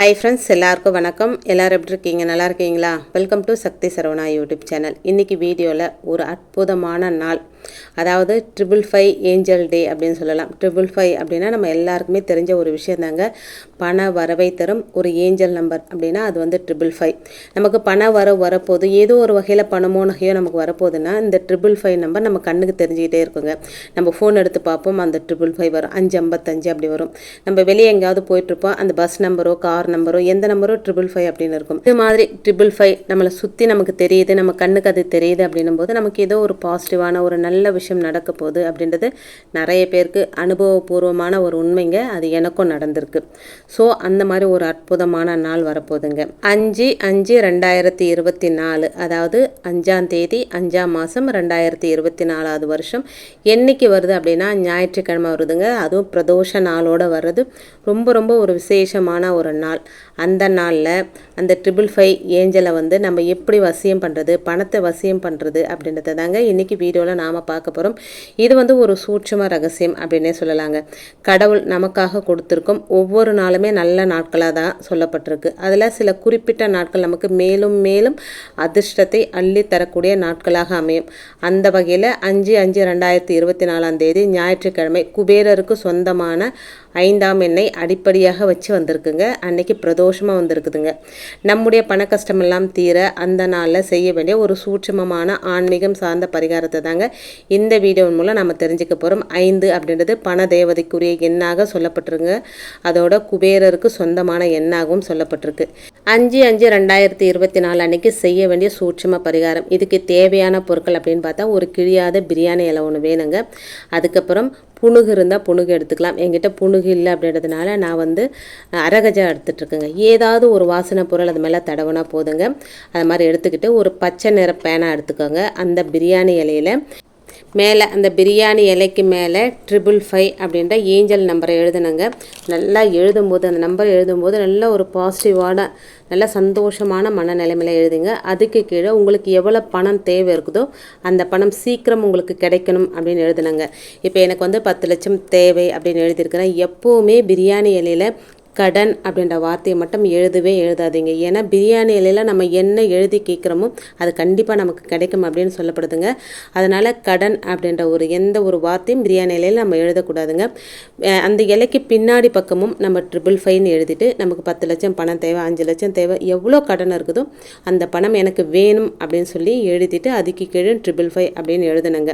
Hi friends எல்லாருக்கும் வணக்கம். எல்லோரும் எப்படி இருக்கீங்க? நல்லா இருக்கீங்களா? Welcome to Sakthi Saravana YouTube channel இன்றைக்கி வீடியோவில் ஒரு அற்புதமான நாள். அதாவது ட்ரிபிள் ஃபைவ் ஏஞ்சல் டே அப்படின்னு சொல்லலாம். ட்ரிபிள் ஃபைவ் அப்படின்னா நம்ம எல்லாருக்குமே தெரிஞ்ச ஒரு விஷயம் தாங்க பண வரவை தரும் ஒரு ஏஞ்சல் நம்பர் அப்படின்னா அது வந்து ட்ரிபிள் ஃபைவ் நமக்கு பண வரவு வரப்போகுது ஏதோ ஒரு வகையில் பணமோ நகையோ நமக்கு வரப்போகுதுன்னா இந்த ட்ரிபிள் ஃபைவ் நம்பர் நம்ம கண்ணுக்கு தெரிஞ்சுக்கிட்டே இருக்குங்க. நம்ம ஃபோன் எடுத்து பார்ப்போம் அந்த ட்ரிபிள் ஃபைவ் வரும். அஞ்சு ஐம்பத்தஞ்சு அப்படி வரும். நம்ம வெளியே எங்கேயாவது போயிட்டுருப்போம் அந்த பஸ் நம்பரோ கார் நம்பரோ எந்த நம்பரோ ட்ரிபிள் ஃபைவ் அப்படின்னு இருக்கும். இது மாதிரி ட்ரிபிள் ஃபைவ் நம்மளை சுற்றி நமக்கு தெரியுது நம்ம கண்ணுக்கு அது தெரியுது அப்படின்னும் போது நமக்கு ஏதோ ஒரு பாசிட்டிவான ஒரு நல்ல விஷயம் நடக்க போகுது அப்படின்றது நிறைய பேருக்கு அனுபவபூர்வமான ஒரு உண்மைங்க. அது எனக்கும் நடந்திருக்கு. ஸோ அந்த மாதிரி ஒரு அற்புதமான நாள் வரப்போகுதுங்க. அஞ்சு அஞ்சு ரெண்டாயிரத்தி இருபத்தி நாலு அதாவது அஞ்சாம் தேதி அஞ்சாம் மாதம் ரெண்டாயிரத்தி இருபத்தி நாலாவது வருஷம் என்னைக்கு வருது அப்படின்னா ஞாயிற்றுக்கிழமை வருதுங்க. அதுவும் பிரதோஷ நாளோட வர்றது. ரொம்ப ரொம்ப ஒரு விசேஷமான ஒரு நாள். அந்த நாளில் அந்த ட்ரிபிள் ஃபைவ் ஏஞ்சலை வந்து நம்ம எப்படி வசியம் பண்ணுறது பணத்தை வசியம் பண்ணுறது அப்படின்றத தாங்க இன்றைக்கி வீடியோவில் நாம் பார்க்க போகிறோம் இது வந்து ஒரு சூட்சம ரகசியம் அப்படின்னே சொல்லலாங்க. கடவுள் நமக்காக கொடுத்துருக்கும் ஒவ்வொரு நாளுமே நல்ல நாட்களாக தான் சொல்லப்பட்டிருக்கு. அதில் சில குறிப்பிட்ட நாட்கள் நமக்கு மேலும் மேலும் அதிர்ஷ்டத்தை அள்ளி தரக்கூடிய நாட்களாக அமையும். அந்த வகையில் அஞ்சு அஞ்சு ரெண்டாயிரத்தி இருபத்தி நாலாம் தேதி ஞாயிற்றுக்கிழமை குபேரருக்கு சொந்தமான ஐந்தாம் எண்ணை அடிப்படையாக வச்சு வந்திருக்குங்க. அன்னைக்கு பிரதோஷமாக வந்திருக்குதுங்க. நம்முடைய பண கஷ்டமெல்லாம் தீர அந்த நாளில் செய்ய வேண்டிய ஒரு சூட்சமமான ஆன்மீகம் சார்ந்த பரிகாரத்தை தாங்க இந்த வீடியோ மூலம் நம்ம தெரிஞ்சுக்க போகிறோம் ஐந்து அப்படின்றது பண தேவதைக்குரிய எண்ணாக சொல்லப்பட்டிருங்க அதோட குபேரருக்கு சொந்தமான எண்ணாகவும் சொல்லப்பட்டிருக்கு. அஞ்சு அஞ்சு ரெண்டாயிரத்தி இருபத்தி நாலு அன்னைக்கு செய்ய வேண்டிய சூட்சம பரிகாரம். இதுக்கு தேவையான பொருட்கள் அப்படின்னு பார்த்தா ஒரு கிழியாத பிரியாணி இலை ஒன்று வேணுங்க. அதுக்கப்புறம் புணுகு இருந்தால் புணுகு எடுத்துக்கலாம். என்கிட்ட புணுகு இல்லை அப்படின்றதுனால நான் வந்து அரகஜா எடுத்துகிட்ருக்கேங்க ஏதாவது ஒரு வாசனை பொருள் அது மேலே தடவுனா போதுங்க. அது மாதிரி எடுத்துக்கிட்டு ஒரு பச்சை நிற பேனா எடுத்துக்கோங்க. அந்த பிரியாணி இலையில் மேலே அந்த பிரியாணி இலைக்கு மேலே ட்ரிபிள் ஃபைவ் அப்படின்ற ஏஞ்சல் நம்பரை எழுதுனங்க. நல்லா எழுதும்போது அந்த நம்பர் எழுதும்போது நல்ல ஒரு பாசிட்டிவான நல்ல சந்தோஷமான மனநிலைமையில் எழுதுங்க. அதுக்கு கீழே உங்களுக்கு எவ்வளோ பணம் தேவை இருக்குதோ அந்த பணம் சீக்கிரம் உங்களுக்கு கிடைக்கணும் அப்படின்னு எழுதுனங்க. இப்போ எனக்கு வந்து பத்து லட்சம் தேவை அப்படின்னு எழுதியிருக்கிறேன். எப்போவுமே பிரியாணி இலையில் கடன் அப்படின்ற வார்த்தையை மட்டும் எழுதவே எழுதாதீங்க. ஏன்னா பிரியாணி இலையில் நம்ம என்ன எழுதி கேட்குறோமோ அது கண்டிப்பாக நமக்கு கிடைக்கும் அப்படின்னு சொல்லப்படுதுங்க. அதனால் கடன் அப்படின்ற ஒரு எந்த ஒரு வார்த்தையும் பிரியாணி இலையில் நம்ம எழுதக்கூடாதுங்க. அந்த இலைக்கு பின்னாடி பக்கமும் நம்ம ட்ரிபிள் ஃபைன்னு எழுதிட்டு நமக்கு பத்து லட்சம் பணம் தேவை அஞ்சு லட்சம் தேவை எவ்வளோ கடன் இருக்குதோ அந்த பணம் எனக்கு வேணும் அப்படின்னு சொல்லி எழுதிட்டு அதுக்கு கீழே ட்ரிபிள் ஃபைவ் அப்படின்னு எழுதுனங்க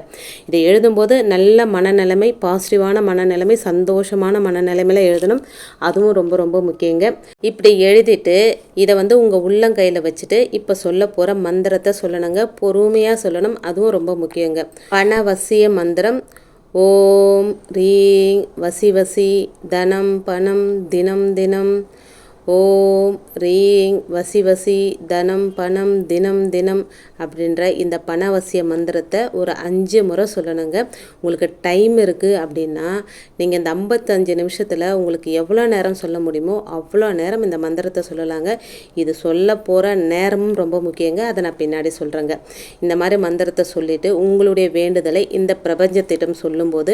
இதை எழுதும்போது நல்ல மனநிலைமை பாசிட்டிவான மனநிலைமை சந்தோஷமான மனநிலைமையில் எழுதணும். அதுவும் ரொம்ப ரொம்ப முக்கியங்க. இப்படி எழுதிட்டு இதை வந்து உங்கள் உள்ளங்கையில் வச்சுட்டு இப்போ சொல்ல போகிற மந்திரத்தை சொல்லணுங்க. பொறுமையாக சொல்லணும். அதுவும் ரொம்ப முக்கியங்க. பணவசிய மந்திரம். ஓம் ரீங் வசி வசி தனம் பணம் தினம் தினம். ஓம் ரீங் வசி வசி தனம் பணம் தினம் தினம் அப்படின்ற இந்த பணவசிய மந்திரத்தை ஒரு அஞ்சு முறை சொல்லணுங்க. உங்களுக்கு டைம் இருக்குது அப்படின்னா நீங்கள் இந்த ஐம்பத்தஞ்சு நிமிஷத்தில் உங்களுக்கு எவ்வளோ நேரம் சொல்ல முடியுமோ அவ்வளோ நேரம் இந்த மந்திரத்தை சொல்லலாங்க. இது சொல்ல போகிற நேரமும் ரொம்ப முக்கியங்க. அதை நான் பின்னாடி சொல்கிறேங்க இந்த மாதிரி மந்திரத்தை சொல்லிவிட்டு உங்களுடைய வேண்டுதலை இந்த பிரபஞ்சத்திடம் சொல்லும்போது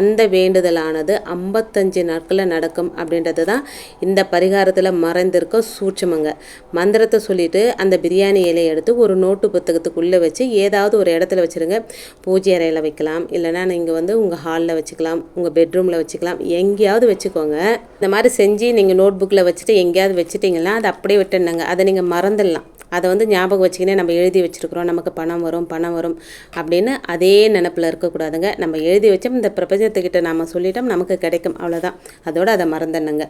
அந்த வேண்டுதலானது ஐம்பத்தஞ்சு நாட்களில் நடக்கும் அப்படின்றது தான் இந்த பரிகாரத்தில் மறைந்திருக்க சூட்சமங்க. மந்திரத்தை சொல்லிட்டு அந்த பிரியாணி இலையை எடுத்து ஒரு நோட்டு புத்தகத்துக்குள்ளே வச்சு ஏதாவது ஒரு இடத்துல வச்சுருங்க. பூஜை அறையில் வைக்கலாம். இல்லைனா நீங்கள் வந்து உங்கள் ஹாலில் வச்சுக்கலாம். உங்கள் பெட்ரூமில் வச்சுக்கலாம். எங்கேயாவது வச்சுக்கோங்க. இந்த மாதிரி செஞ்சு நீங்கள் நோட் புக்கில் வச்சுட்டு எங்கேயாவது வச்சுட்டிங்கன்னா அதை அப்படியே விட்டுருந்தாங்க அதை நீங்கள் மறந்துடலாம். அதை வந்து ஞாபகம் வச்சுக்கினே நம்ம எழுதி வச்சுருக்குறோம். நமக்கு பணம் வரும் பணம் வரும் அப்படின்னு அதே நினப்பில் இருக்கக்கூடாதுங்க. நம்ம எழுதி வச்சோம் இந்த பிரபஞ்சத்துக்கிட்ட நம்ம சொல்லிட்டோம் நமக்கு கிடைக்கும். அவ்வளோதான் அதோடு அதை மறந்துடணுங்க.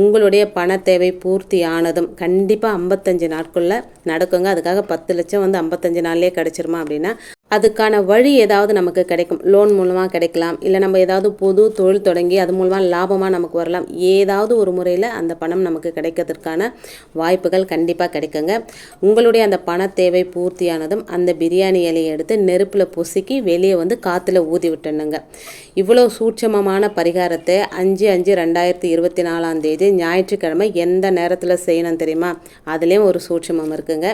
உங்களுடைய பண தேவை பூர்த்தி ஆனதும் கண்டிப்பாக ஐம்பத்தஞ்சு நாட்களில் நடக்குங்க. அதுக்காக பத்து லட்சம் வந்து ஐம்பத்தஞ்சு நாள்லேயே கிடச்சிருமா அப்படின்னா அதுக்கான வழி ஏதாவது நமக்கு கிடைக்கும். லோன் மூலமாக கிடைக்கலாம். இல்லை நம்ம ஏதாவது புது தொழில் தொடங்கி அது மூலமாக லாபமாக நமக்கு வரலாம். ஏதாவது ஒரு முறையில் அந்த பணம் நமக்கு கிடைக்கிறதுக்கான வாய்ப்புகள் கண்டிப்பாக கிடைக்குங்க. உங்களுடைய அந்த பண தேவை பூர்த்தியானதும் அந்த பிரியாணி இலையை எடுத்து நெருப்பில் பொசுக்கி வெளியே வந்து காற்றுல ஊதி விட்டுணுங்க இவ்வளோ சூட்சமமான பரிகாரத்தை அஞ்சு அஞ்சு ரெண்டாயிரத்தி இருபத்தி நாலாம் தேதி ஞாயிற்றுக்கிழமை எந்த நேரத்தில் செய்யணும் தெரியுமா? அதுலேயும் ஒரு சூட்சமம் இருக்குங்க.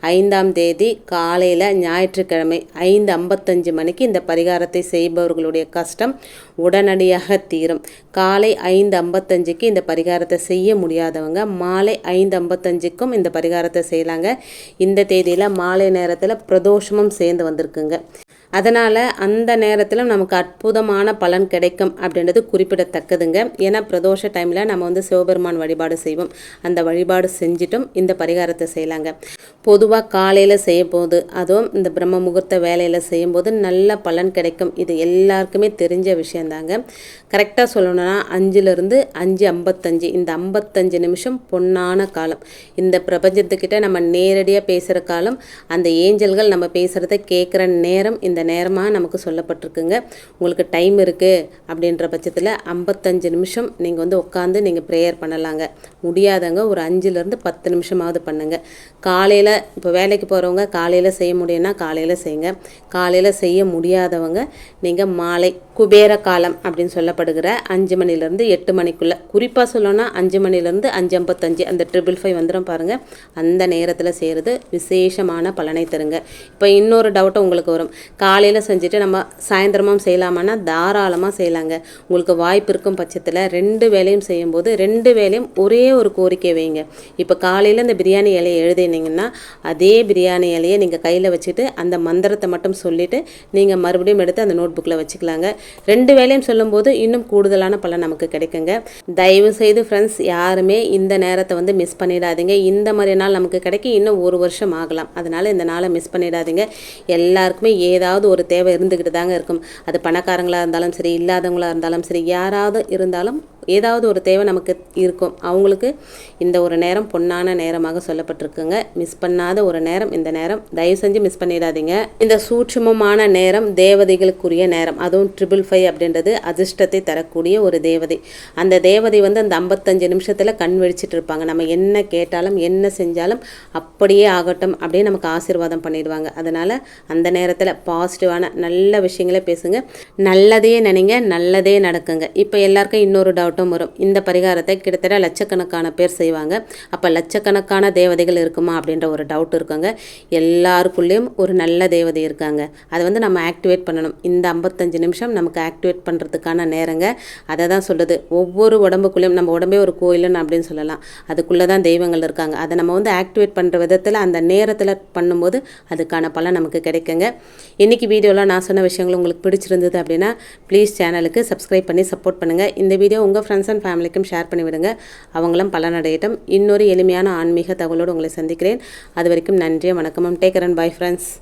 ஐந்தாம் தேதி காலையில் ஞாயிற்றுக்கிழமை ஐந்து ஐம்பத்தஞ்சு மணிக்கு இந்த பரிகாரத்தை செய்பவர்களுடைய கஷ்டம் உடனடியாக தீரும். காலை ஐந்து ஐம்பத்தஞ்சுக்கு இந்த பரிகாரத்தை செய்ய முடியாதவங்க மாலை ஐந்து ஐம்பத்தஞ்சுக்கும் இந்த பரிகாரத்தை செய்யலாங்க. இந்த தேதியில் மாலை நேரத்தில் பிரதோஷமும் சேர்ந்து வந்திருக்குங்க. அதனால் அந்த நேரத்தில் நமக்கு அற்புதமான பலன் கிடைக்கும் அப்படின்றது குறிப்பிடத்தக்கதுங்க. ஏன்னா பிரதோஷ டைமில் நம்ம வந்து சிவபெருமான் வழிபாடு செய்வோம். அந்த வழிபாடு செஞ்சிட்டும் இந்த பரிகாரத்தை செய்யலாங்க. பொதுவாக காலையில் செய்யும் போது அதுவும் இந்த பிரம்ம முகூர்த்த வேலையில் செய்யும்போது நல்ல பலன் கிடைக்கும். இது எல்லாருக்குமே தெரிஞ்ச விஷயந்தாங்க. கரெக்டாக சொல்லணும்னா அஞ்சுலேருந்து அஞ்சு ஐம்பத்தஞ்சு இந்த ஐம்பத்தஞ்சு நிமிஷம் பொன்னான காலம். இந்த பிரபஞ்சத்துக்கிட்ட நம்ம நேரடியாக பேசுகிற காலம் அந்த ஏஞ்சல்கள் நம்ம பேசுகிறத கேட்குற நேரம் இந்த நேரமாக நமக்கு சொல்லப்பட்டிருக்குங்க. உங்களுக்கு டைம் இருக்குது அப்படின்ற பட்சத்தில் ஐம்பத்தஞ்சு நிமிஷம் நீங்கள் வந்து உட்காந்து நீங்கள் ப்ரேயர் பண்ணலாங்க. முடியாதவங்க ஒரு அஞ்சுலேருந்து பத்து நிமிஷமாவது பண்ணுங்கள் காலையில் இப்போ வேலைக்கு போகிறவங்க காலையில் செய்ய முடியும்னா காலையில் செய்யுங்க. காலையில் செய்ய முடியாதவங்க நீங்கள் மாலை குபேர காலம் அப்படின்னு சொல்லப்படுகிற அஞ்சு மணிலேருந்து எட்டு மணிக்குள்ளே. குறிப்பாக சொல்லணும்னா அஞ்சு மணிலேருந்து அஞ்சு ஐம்பத்தஞ்சு அந்த ட்ரிபிள் ஃபைவ் வந்துடும் பாருங்கள் அந்த நேரத்தில் செய்கிறது விசேஷமான பலனை தருங்க. இப்போ இன்னொரு டவுட்டை உங்களுக்கு வரும். காலையில் செஞ்சுட்டு நம்ம சாயந்தரமும் செய்யலாமான்னா தாராளமாக செய்யலாங்க. உங்களுக்கு வாய்ப்பு இருக்கும் பட்சத்தில் ரெண்டு வேலையும் செய்யும்போது ரெண்டு வேலையும் ஒரே ஒரு கோரிக்கை வைங்க. இப்போ காலையில் இந்த பிரியாணி இலையை எழுதினீங்கன்னா அதே பிரியாணி இலையை நீங்கள் கையில் வச்சுட்டு அந்த மந்திரத்தை மட்டும் சொல்லிவிட்டு நீங்கள் மறுபடியும் எடுத்து அந்த நோட் புக்கில் வச்சுக்கலாங்க. ரெண்டு வேலையும் சொல்லும்போது இன்னும் கூடுதலான பலன் நமக்கு கிடைக்குங்க. தயவு செய்து ஃப்ரெண்ட்ஸ் யாருமே இந்த நேரத்தை வந்து மிஸ் பண்ணிடாதீங்க. இந்த மாதிரி நாள் நமக்கு கிடைக்க இன்னும் ஒரு வருஷம் ஆகலாம். அதனால் இந்த நாளை மிஸ் பண்ணிடாதீங்க. எல்லாருக்குமே ஏதாவது ஒரு தேவை இருந்துக்கிட்டு தாங்க இருக்கும். அது பணக்காரங்களாக இருந்தாலும் சரி இல்லாதவங்களாக இருந்தாலும் சரி யாராவது இருந்தாலும் ஏதாவது ஒரு தேவை நமக்கு இருக்கும். அவங்களுக்கு இந்த ஒரு நேரம் பொன்னான நேரமாக சொல்லப்பட்டிருக்குங்க. மிஸ் பண்ணாத ஒரு நேரம் இந்த நேரம். தயவு செஞ்சு மிஸ் பண்ணிடாதீங்க. இந்த சூட்சமமான நேரம் தேவதைகளுக்குரிய நேரம். அதுவும் ட்ரிபிள் ஃபைவ் அப்படின்றது அதிர்ஷ்டத்தை தரக்கூடிய ஒரு தேவதை. அந்த தேவதை வந்து அந்த ஐம்பத்தஞ்சு நிமிஷத்தில் கண் வெடிச்சிட்டு இருப்பாங்க. நம்ம என்ன கேட்டாலும் என்ன செஞ்சாலும் அப்படியே ஆகட்டும் அப்படியே நமக்கு ஆசீர்வாதம் பண்ணிடுவாங்க. அதனால் அந்த நேரத்தில் பாசிட்டிவான நல்ல விஷயங்களே பேசுங்க. நல்லதே நினைங்க நல்லதே நடக்குங்க. இப்போ எல்லாருக்கும் இன்னொரு டவுட் ஆகட்டும் வரும். இந்த பரிகாரத்தை கிட்டத்தட்ட லட்சக்கணக்கான பேர் செய்வாங்க. அப்போ லட்சக்கணக்கான தேவதைகள் இருக்குமா அப்படின்ற ஒரு டவுட் இருக்குங்க. எல்லாருக்குள்ளேயும் ஒரு நல்ல தேவதை இருக்காங்க. அதை வந்து நம்ம ஆக்டிவேட் பண்ணணும். இந்த ஐம்பத்தஞ்சு நிமிஷம் நமக்கு ஆக்டிவேட் பண்ணுறதுக்கான நேரங்க. அதை தான் சொல்லுது ஒவ்வொரு உடம்புக்குள்ளேயும் நம்ம உடம்பே ஒரு கோயிலுன்னு அப்படின்னு சொல்லலாம். அதுக்குள்ளே தான் தெய்வங்கள் இருக்காங்க. அதை நம்ம வந்து ஆக்டிவேட் பண்ணுற விதத்தில் அந்த நேரத்தில் பண்ணும்போது அதுக்கான பலன் நமக்கு கிடைக்குங்க. இன்றைக்கி வீடியோவில் நான் சொன்ன விஷயங்கள் உங்களுக்கு பிடிச்சிருந்தது அப்படின்னா ப்ளீஸ் சேனலுக்கு சப்ஸ்கிரைப் பண்ணி சப்போர்ட் பண்ணுங்கள் இந்த வீடியோ உங்கள் உங்கள் ஃப்ரெண்ட்ஸ் அண்ட் ஃபேமிலிக்கும் ஷேர் பண்ணிவிடுங்க அவங்களும் பலனடையட்டும் இன்னொரு எளிமையான ஆன்மீக தகவலோடு உங்களை சந்திக்கிறேன். அது வரைக்கும் நன்றி வணக்கமும் டேக் அண்ட் பை ஃப்ரெண்ட்ஸ்